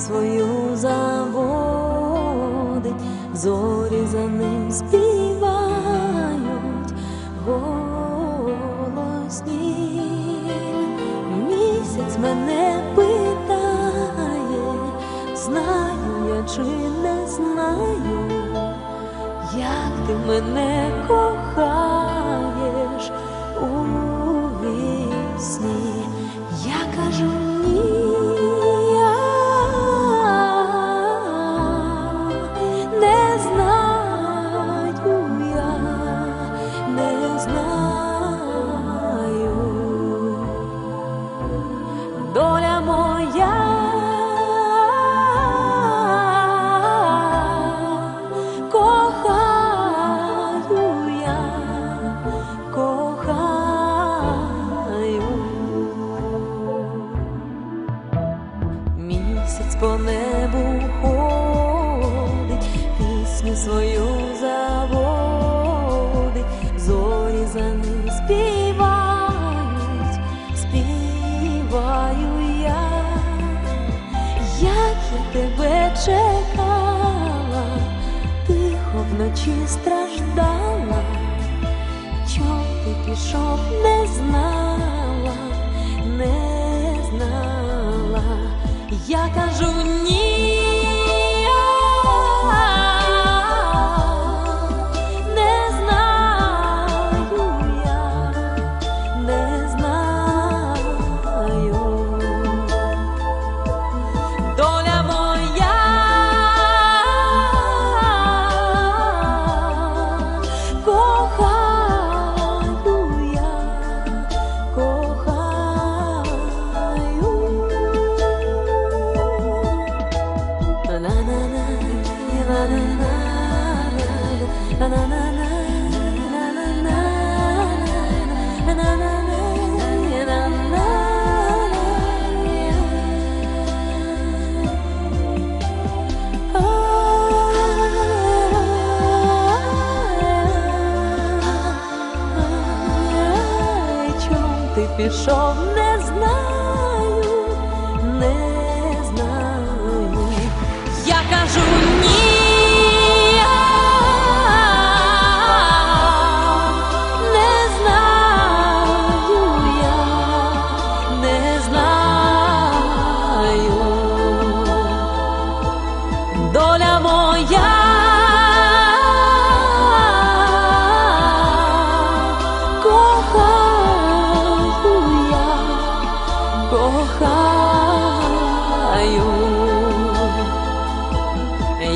свою заводить, зорі за ним співають голосні. Місяць мене питає, знаю я чи не знаю, як ти мене кохаєш у Доля моя тебе чекала, тихо вночі страждала, чом ти пішов, не знала, не знала. Я кажу ні. Ти пішов, не знаю, не знаю. Я кажу ні.